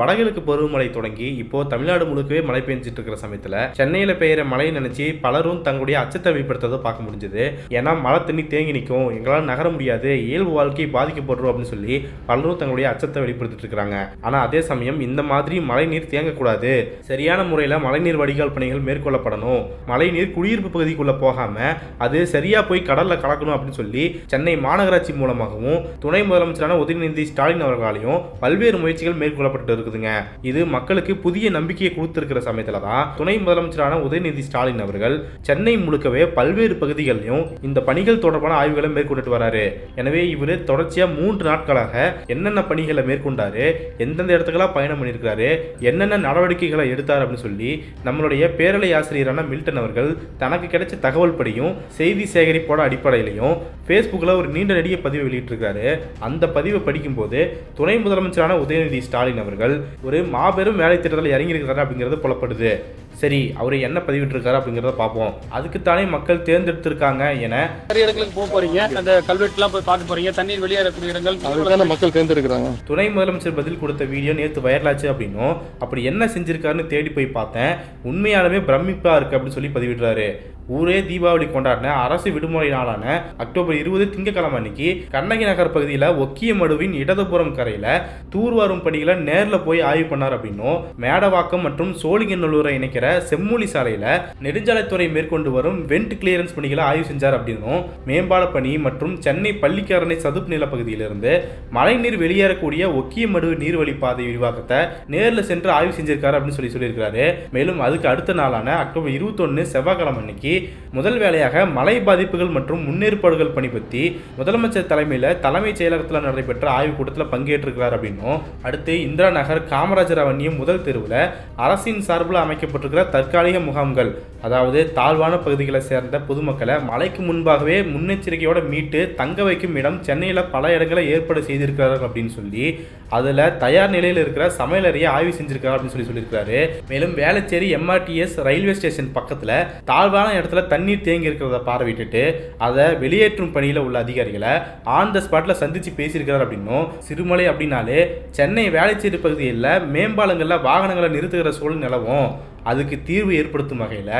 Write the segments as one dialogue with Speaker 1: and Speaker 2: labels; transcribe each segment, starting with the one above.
Speaker 1: வடகிழக்கு பருவமழை தொடங்கி இப்போ தமிழ்நாடு முழுக்கவே மழை பெஞ்சிட்டு இருக்கிற சமயத்துல சென்னையில பெய்யற மழை நினைச்சு பலரும் தங்களுடைய அச்சத்தை வெளிப்படுத்துறதை பார்க்க முடிஞ்சது. ஏன்னா மழை தண்ணி தேங்கி நிற்கும் எங்களால் நகர முடியாது. இயல்பு வாழ்க்கை பாதிக்கப்படுறோம் அப்படின்னு சொல்லி பலரும் தங்களுடைய அச்சத்தை வெளிப்படுத்திட்டு இருக்காங்க ஆனா அதே சமயம் இந்த மாதிரி மழை நீர் தேங்கக்கூடாது. சரியான முறையில் மழைநீர் வடிகால் பணிகள் மேற்கொள்ளப்படணும். மழைநீர் குடியிருப்பு பகுதிக்குள்ள போகாம அது சரியா போய் கடல்ல கலக்கணும் அப்படின்னு சொல்லி சென்னை மாநகராட்சி மூலமாகவும் துணை முதலமைச்சரான உதயநிதி ஸ்டாலின் அவர்களாலையும் பல்வேறு முயற்சிகள் மேற்கொள்ளப்பட்டு இருக்குதுங்க. இது மக்களுக்கு புதிய நம்பிக்கையை கொடுத்திருக்கிற சமயத்துல தான் துணை முதலமைச்சரான உதயநிதி ஸ்டாலின் அவர்கள் சென்னை முழுக்கவே பல்வேறு பகுதிகளிலும் இந்த பணிகள் தொடர்பான ஆய்வுகளை மேற்கொண்டுட்டு வராரு. எனவே இவர் தொடர்ச்சியா மூன்று நாட்களாக என்னென்ன பணிகளை மேற்கொண்டாரு எந்தெந்த இடத்துக்கெல்லாம் பயணம் பண்ணியிருக்காரு என்னென்ன நடவடிக்கைகளை எடுத்தார் அப்படின்னு சொல்லி நம்மளுடைய பேரலை ஆசிரியரான மில்டன் அவர்கள் தனக்கு கிடைச்ச தகவல் படியும் செய்தி சேகரிப்போட அடிப்படையிலையும் ஃபேஸ்புக்கில் ஒரு நீண்ட நெடிய பதிவை வெளியிட்டிருக்காரு அந்த பதிவை படிக்கும்போது துணை முதலமைச்சரான உதயநிதி ஸ்டாலின் அவர்கள் ஒரு மாபெரும் வேலை திட்டத்தில் இறங்கியிருக்கிறாரு அப்படிங்கிறது புலப்படுது. சரி அவர் என்ன பதிவிட்டிருக்காரு அப்படிங்கிறத பார்ப்போம். அதுக்குத்தானே மக்கள் தேர்ந்தெடுத்திருக்காங்க என
Speaker 2: நிறைய இடங்களுக்கு போக போறீங்க. அந்த கல்வெட்டுலாம் போய் பார்க்க போறீங்க. தண்ணீர் வெளியேறக்கூடிய இடங்கள்
Speaker 3: மக்கள் தேர்ந்தெடுக்கிறாங்க.
Speaker 1: துணை முதலமைச்சர் பதில் கொடுத்த வீடியோ நேற்று வைரலாச்சு அப்படின்னும். அப்படி என்ன செஞ்சிருக்காருன்னு தேடி போய் பார்த்தேன். உண்மையாலுமே பிரமிப்பா இருக்கு அப்படின்னு சொல்லி பதிவிடுறாரு. ஊரே தீபாவளி கொண்டாடின அரசு விடுமுறை நாளான அக்டோபர் இருபது திங்கக்கிழமை அன்னைக்கு கண்ணகி நகர் பகுதியில் ஒக்கியமடுவின் இடதுபுறம் கரையில் தூர்வாரும் பணிகளை நேரில் போய் ஆய்வு பண்ணார் அப்படின்னும் மேடவாக்கம் மற்றும் சோழிங்கநல்லூரை இணைக்கிற செம்மொழி சாலையில் நெடுஞ்சாலைத்துறை மேற்கொண்டு வரும் வெண்ட் கிளியரன்ஸ் பணிகளை ஆய்வு செஞ்சார் அப்படின்னும் மேம்பால பணி மற்றும் சென்னை பள்ளிக்கரணை சதுப்பு நில பகுதியிலிருந்து மழைநீர் வெளியேறக்கூடிய ஒக்கியமடு நீர்வழி பாதை விரிவாக்கத்தை நேரில் சென்று ஆய்வு செஞ்சிருக்காரு அப்படின்னு சொல்லி சொல்லியிருக்காரு மேலும் அதுக்கு அடுத்த நாளான அக்டோபர் இருபத்தொன்னு செவ்வாய்க்கிழமை அன்னைக்கு முதல் வேலையாக மழை பாதிப்புகள் மற்றும் முன்னேற்பாடுகள் பணி பற்றி முதலமைச்சர் தலைமையில் தலைமைச் செயலகத்தில் நடைபெற்ற ஆய்வுக் கூட்டத்தில் பங்கேற்றிருக்கிறார் அப்படின்னும். அடுத்து இந்திரா நகர் காமராஜர் அவன்யம் முதல் தெருவில் அரசின் சார்பில் அமைக்கப்பட்டிருக்கிற தற்காலிக முகாம்கள் அதாவது தாழ்வான பகுதிகளை சேர்ந்த பொதுமக்களை மழைக்கு முன்பாகவே முன்னெச்சரிக்கையோட மீட்டு தங்க வைக்கும் இடம் சென்னையில் பல இடங்களை ஏற்பாடு செய்திருக்கிறார்கள் அப்படின்னு சொல்லி அதில் தயார் நிலையில் இருக்கிற சமையலறையை ஆய்வு செஞ்சிருக்காரு அப்படின்னு சொல்லி சொல்லியிருக்காரு மேலும் வேளச்சேரி எம்ஆர்டிஎஸ் ரயில்வே ஸ்டேஷன் பக்கத்தில் தாழ்வான இடத்துல தண்ணீர் தேங்கி இருக்கிறத பார்வையிட்டுட்டு அதை வெளியேற்றும் பணியில் உள்ள அதிகாரிகளை ஆன் த ஸ்பாட்டில் சந்தித்து பேசியிருக்கிறார் அப்படின்னும் சிறுமலை அப்படின்னாலே சென்னை வேலைச்சேரி பகுதியில் மேம்பாலங்களில் வாகனங்களை நிறுத்துகிற சூழல் நிலவும் அதுக்கு தீர்வு ஏற்படுத்தும் வகையில்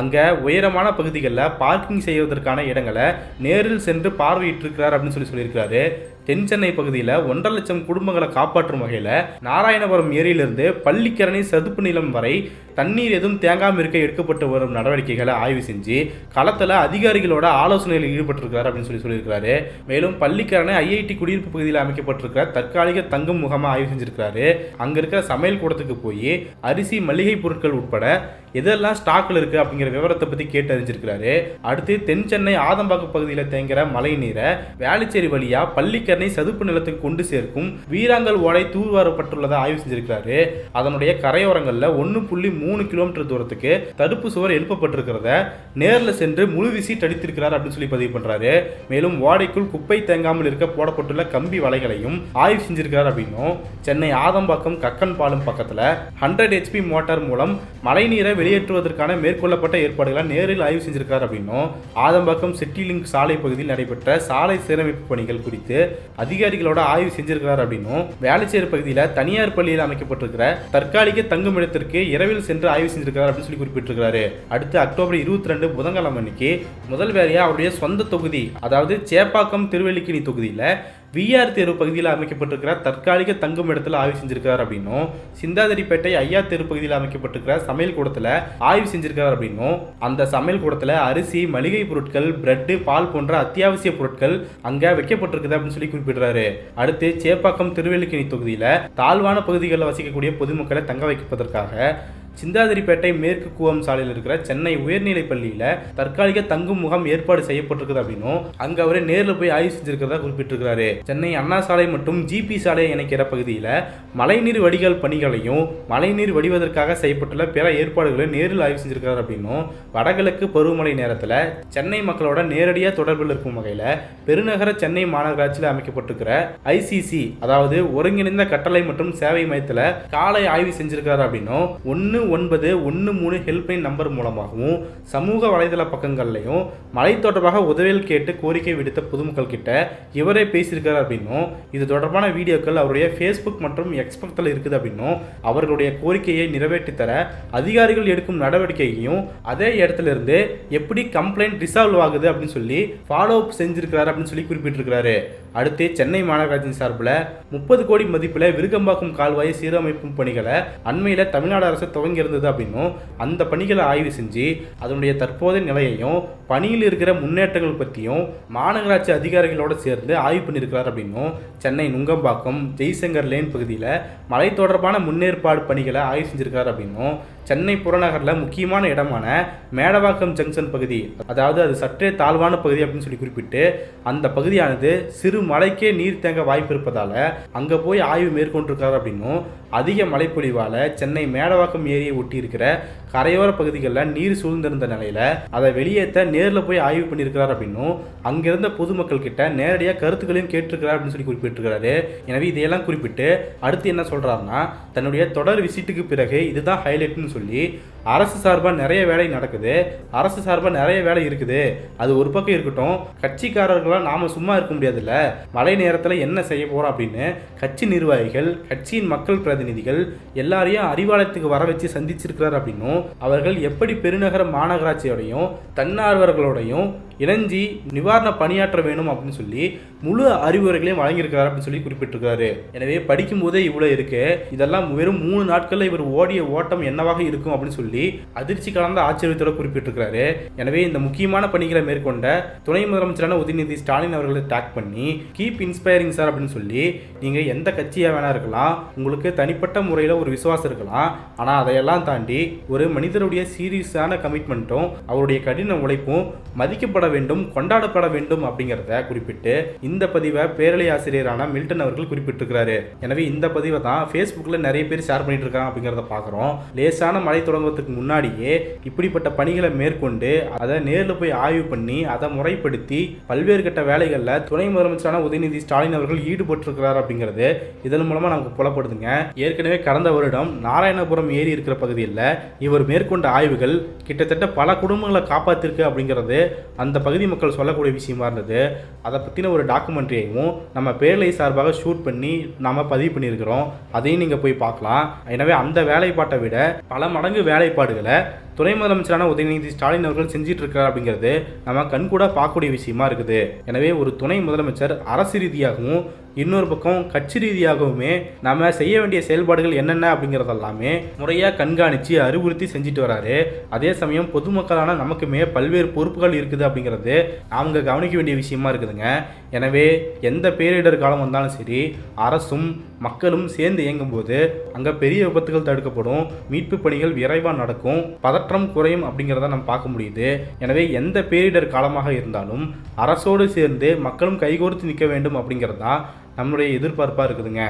Speaker 1: அங்கே உயரமான பகுதிகளில் பார்க்கிங் செய்வதற்கான இடங்களை நேரில் சென்று பார்வையிட்டிருக்கிறார் அப்படின்னு சொல்லி சொல்லியிருக்கிறாரு. தென் சென்னை பகுதியில் ஒன்றரை லட்சம் குடும்பங்களை காப்பாற்றும் வகையில் நாராயணபுரம் ஏரியிலிருந்து பள்ளிக்கரணை சதுப்பு நிலம் வரை தண்ணீர் எதுவும் தேங்காமல் இருக்க எடுக்கப்பட்டு வரும் நடவடிக்கைகளை ஆய்வு செஞ்சு களத்தில் அதிகாரிகளோட ஆலோசனையில் ஈடுபட்டிருக்கிறார் அப்படின்னு சொல்லி சொல்லியிருக்கிறாரு. மேலும் பள்ளிக்கரணை ஐஐடி குடியிருப்பு பகுதியில் அமைக்கப்பட்டிருக்கிற தற்காலிக தங்கும் முகமாக ஆய்வு செஞ்சிருக்கிறாரு. அங்கே இருக்கிற சமையல் கூடத்துக்கு போய் அரிசி மளிகை பொருட்கள் உட்பட எதெல்லாம் ஸ்டாக்கில் இருக்குது அப்படிங்கிற விவரத்தை பற்றி கேட்டு அறிஞ்சிருக்கிறாரு. அடுத்து தென் சென்னை ஆதம்பாக்கம் பகுதியில் தேங்குற மழை நீரை வேளச்சேரி வழியாக பள்ளிக்கரணை சதுப்பு நிலத்துக்கு கொண்டு சேர்க்கும் வீராங்கல் ஓடை தூர்வாரப்பட்டுள்ளதை ஆய்வு செஞ்சிருக்கிறாரு. அதனுடைய கரையோரங்களில் ஒன்று புள்ளி மூணு கிலோமீட்டர் தூரத்துக்கு தடுப்பு சுவர் எழுப்பப்பட்டிருக்கிறத நேரில் சென்று முழு விசி தடித்திருக்கிறார் அப்படின்னு சொல்லி பதிவு பண்ணுறாரு மேலும் ஓடைக்குள் குப்பை தேங்காமல் இருக்க போடப்பட்டுள்ள கம்பி வலைகளையும் ஆய்வு செஞ்சிருக்கிறார் அப்படின்னும் சென்னை ஆதம்பாக்கம் கக்கன் பாலம் பக்கத்தில் ஹண்ட்ரட் ஹெச்பி மோட்டார் மூலம் மழைநீரை வெளியேற்றுவதற்கான மேற்கொள்ளப்பட்ட ஏற்பாடுகளை நேரில் ஆய்வு செஞ்சிருக்கார் அப்படின்னும் ஆதம்பாக்கம் சிட்டிலிங்க் சாலை பகுதியில் நடைபெற்ற சாலை சீரமைப்பு பணிகள் குறித்து அதிகாரிகளோட ஆய்வு செஞ்சிருக்கிறார் அப்படின்னும் வேலைச்சேர் பகுதியில் தனியார் பள்ளியில் அமைக்கப்பட்டிருக்கிற தற்காலிக தங்குமிடத்திற்கு இரவில் சென்று ஆய்வு செஞ்சிருக்கிறார் அப்படின்னு சொல்லி குறிப்பிட்டிருக்கிறாரு. அடுத்து அக்டோபர் இருபத்தி ரெண்டு புதன்கிழமை அன்னைக்கு முதல் வேலையாக அவருடைய சொந்த தொகுதி அதாவது சேப்பாக்கம் திருவள்ளிக்கிணி தொகுதியில் விஆர் தெரு பகுதியில் அமைக்கப்பட்டிருக்கிற தற்காலிக தங்கும் இடத்துல ஆய்வு செஞ்சிருக்கார் அப்படின்னும் சிந்தாதிரிப்பேட்டை ஐயா தெரு பகுதியில் அமைக்கப்பட்டிருக்கிற சமையல் கூடத்தில் ஆய்வு செஞ்சிருக்கார் அப்படின்னும் அந்த சமையல் கூடத்தில் அரிசி மளிகை பொருட்கள் பிரெட்டு பால் போன்ற அத்தியாவசிய பொருட்கள் அங்கே வைக்கப்பட்டிருக்குது அப்படின்னு சொல்லி குறிப்பிடுறாரு. அடுத்து சேப்பாக்கம் திருவல்லிக்கேணி தொகுதியில் தாழ்வான பகுதிகளில் வசிக்கக்கூடிய பொதுமக்களை தங்க வைப்பதற்காக சிந்தாதிரிப்பேட்டை மேற்கு கூவம் சாலையில் இருக்கிற சென்னை உயர்நிலைப் பள்ளியில் தற்காலிக தங்கும் முகாம் ஏற்பாடு செய்யப்பட்டிருக்குது அப்படின்னும் அங்க அவரே நேரில் போய் ஆய்வு செஞ்சிருக்கிறதா குறிப்பிட்டிருக்கிறாரு. சென்னை அண்ணா சாலை மற்றும் ஜிபி சாலையை இணைக்கிற பகுதியில் மழைநீர் வடிகால் பணிகளையும் மழைநீர் வடிவதற்காக செய்யப்பட்டுள்ள பிற ஏற்பாடுகளை நேரில் ஆய்வு செஞ்சிருக்கிறார் அப்படின்னும் வடகிழக்கு பருவமழை நேரத்தில் சென்னை மக்களோட நேரடியாக தொடர்பில் இருக்கும் வகையில் பெருநகர சென்னை மாநகராட்சியில் அமைக்கப்பட்டிருக்கிற ஐசிசி அதாவது ஒருங்கிணைந்த கட்டளை மற்றும் சேவை மையத்தில் காலை ஆய்வு செஞ்சிருக்கிறார் அப்படின்னும் ஒன்று ஒன்பது ஒன்று மூணு ஹெல்ப்லைன் நம்பர் மூலமாகவும் சமூக வலைதள பக்கங்கள்லையும் மழை தொடர்பாக உதவிகள் கேட்டு கோரிக்கை விடுத்த பொதுமக்கள் கிட்ட இவரே பேசியிருக்காரு அப்படின்னும் இது தொடர்பான வீடியோக்கள் அவருடைய ஃபேஸ்புக் மற்றும் எக்ஸ் இருக்குது அப்படின்னும் அவர்களுடைய கோரிக்கையை நிறைவேற்றி தர அதிகாரிகள் எடுக்கும் நடவடிக்கையையும் அதே இடத்துலேருந்து எப்படி கம்ப்ளைண்ட் ரிசால்வ் ஆகுது அப்படின்னு சொல்லி ஃபாலோ அப் செஞ்சிருக்கிறாரு அப்படின்னு சொல்லி குறிப்பிட்டிருக்கிறாரு. அடுத்து சென்னை மாநகராட்சி சார்பில் முப்பது கோடி மதிப்பில் விருகம்பாக்கம் கால்வாயை சீரமைக்கும் பணிகளை அண்மையில் தமிழ்நாடு அரசு துவங்கி இருந்தது அப்படின்னும் அந்த பணிகளை ஆய்வு செஞ்சு அதனுடைய தற்போதைய நிலையையும் பணியில் இருக்கிற முன்னேற்றங்கள் பற்றியும் மாநகராட்சி அதிகாரிகளோடு சேர்ந்து ஆய்வு பண்ணியிருக்கிறார் அப்படின்னும் சென்னை நுங்கம்பாக்கம் ஜெய்சங்கர் லேன் பகுதியில் மழை தொடர்பான முன்னேற்பாடு பணிகளை ஆய்வு செஞ்சிருக்கிறார் அப்படின்னும் சென்னை புறநகரில் முக்கியமான இடமான மேடவாக்கம் ஜங்ஷன் பகுதி அதாவது அது சற்றே தாழ்வான பகுதி அப்படின்னு சொல்லி குறிப்பிட்டு அந்த பகுதியானது சிறு மழைக்கே நீர் தேங்க வாய்ப்பு இருப்பதால் அங்கே போய் ஆய்வு மேற்கொண்டிருக்காரு அப்படின்னும் அதிக மழைப்பொழிவால் சென்னை மேடவாக்கம் ஏரியை ஒட்டி இருக்கிற கரையோர பகுதிகளில் நீர் சூழ்ந்திருந்த நிலையில் அதை வெளியேற்ற நேரில் போய் ஆய்வு பண்ணியிருக்கிறார் அப்படின்னும் அங்கிருந்த பொதுமக்கள் கிட்ட நேரடியாக கருத்துக்களையும் கேட்டிருக்கிறார் அப்படின்னு சொல்லி குறிப்பிட்டிருக்கிறாரு. எனவே இதையெல்லாம் குறிப்பிட்டு அடுத்து என்ன சொல்றாருன்னா தன்னுடைய தொடர் விசிட்டுக்கு பிறகு இதுதான் ஹைலைட்னு சொல்லி அரசு சார்பாக நிறைய வேலை நடக்குது. அரசு சார்பாக நிறைய வேலை இருக்குது. அது ஒரு பக்கம் இருக்கட்டும் கட்சிக்காரர்களாக நாம சும்மா இருக்க முடியாதுல்ல. மழை நேரத்தில் என்ன செய்ய போறோம் அப்படின்னு கட்சி நிர்வாகிகள் கட்சியின் மக்கள் பிரதிநிதிகள் எல்லாரையும் அறிவாலயத்துக்கு வர வச்சு சந்திச்சிருக்கிறார் அப்படின்னும் அவர்கள் எப்படி பெருநகர மாநகராட்சியோடையும் தன்னார்வர்களோடையும் இணைஞ்சி நிவாரண பணியாற்ற வேணும் அப்படின்னு சொல்லி முழு அறிவுரைகளையும் வழங்கியிருக்கிறார் அப்படின்னு சொல்லி குறிப்பிட்டிருக்காரு. எனவே படிக்கும் போதே இவ்வளோ இருக்கு. இதெல்லாம் வெறும் மூணு நாட்களில் இவர் ஓடிய ஓட்டம் என்னவாக இருக்கும் அப்படின்னு சொல்லி அதிர்ச்சி கலந்த ஆச்சரியத்தோட குறிப்பிட்டிருக்கிறாரு. எனவே இந்த முக்கியமான பணிகளை மேற்கொண்ட துணை முதலமைச்சரான உதயநிதி ஸ்டாலின் அவர்களை டேக் பண்ணி கீப் இன்ஸ்பைரிங் சார் அப்படின்னு சொல்லி நீங்கள் எந்த கட்சியாக வேணா இருக்கலாம். உங்களுக்கு தனிப்பட்ட முறையில் ஒரு விசுவாசம் இருக்கலாம். ஆனால் அதையெல்லாம் தாண்டி ஒரு மனிதருடைய சீரியஸான கமிட்மெண்ட்டும் அவருடைய கடின உழைப்பும் மதிக்கப்பட வேண்டும் கொண்டாடப்பட வேண்டும் அப்படிங்கிறத குறிப்பிட்டு இந்த பதிவை பேரலை ஆசிரியரான மில்டன் அவர்கள் குறிப்பிட்டிருக்கிறாரு. எனவே இந்த பதிவை தான் ஃபேஸ்புக்கில் நிறைய பேர் ஷேர் பண்ணிட்டு இருக்காங்க அப்படிங்கிறத பார்க்குறோம். லேசான மழை தொடங்குவதற்கு முன்னாடியே இப்படிப்பட்ட பணிகளை மேற்கொண்டு அதை நேரில் போய் ஆய்வு பண்ணி அதை முறைப்படுத்தி பல்வேறு கட்ட வேலைகளில் துணை முதலமைச்சரான உதயநிதி ஸ்டாலின் அவர்கள் ஈடுபட்டிருக்கிறார் அப்படிங்கிறது இதன் மூலமாக நமக்கு புலப்படுதுங்க. ஏற்கனவே கடந்த வருடம் நாராயணபுரம் ஏரி இருக்கிற பகுதியில் இவர் மேற்கொண்ட ஆய்வுகள் கிட்டத்தட்ட பல குடும்பங்களை காப்பாத்திருக்கு அப்படிங்கிறது அந்த அந்த பகுதி மக்கள் சொல்லக்கூடிய விஷயமா இருந்தது அதை பற்றின ஒரு டாக்குமெண்ட்ரியையும் நம்ம பேரலை சார்பாக ஷூட் பண்ணி நாம் பதிவு பண்ணியிருக்கிறோம். அதையும் நீங்கள் போய் பார்க்கலாம். எனவே அந்த வேலைப்பாட்டை விட பல மடங்கு வேலைப்பாடுகளை துணை முதலமைச்சரான உதயநிதி ஸ்டாலின் அவர்கள் செஞ்சிட்டு இருக்கார் அப்படிங்கிறது நம்ம கண்கூட பார்க்கக்கூடிய விஷயமா இருக்குது. எனவே ஒரு துணை முதலமைச்சர் அரசு ரீதியாகவும் இன்னொரு பக்கம் கட்சி ரீதியாகவுமே நம்ம செய்ய வேண்டிய செயல்பாடுகள் என்னென்ன அப்படிங்கிறதெல்லாமே முறையாக கண்காணித்து அறிவுறுத்தி செஞ்சுட்டு வராரு. அதே சமயம் பொதுமக்களான நமக்குமே பல்வேறு பொறுப்புகள் இருக்குது அப்படிங்கிறது அவங்க கவனிக்க வேண்டிய விஷயமா இருக்குதுங்க. எனவே எந்த பேரிடர் காலம் வந்தாலும் சரி அரசும் மக்களும் சேர்ந்து இயங்கும்போது அங்கே பெரிய விபத்துகள் தடுக்கப்படும். மீட்பு பணிகள் விரைவாக நடக்கும். பதற்ற பதற்றம் குறையும் அப்படிங்கிறத நம்ம பார்க்க முடியுது. எனவே எந்த பேரிடர் காலமாக இருந்தாலும் அரசோடு சேர்ந்து மக்களும் கைகோர்த்து நிற்க வேண்டும் அப்படிங்கிறது தான் நம்முடைய எதிர்பார்ப்பாக இருக்குதுங்க.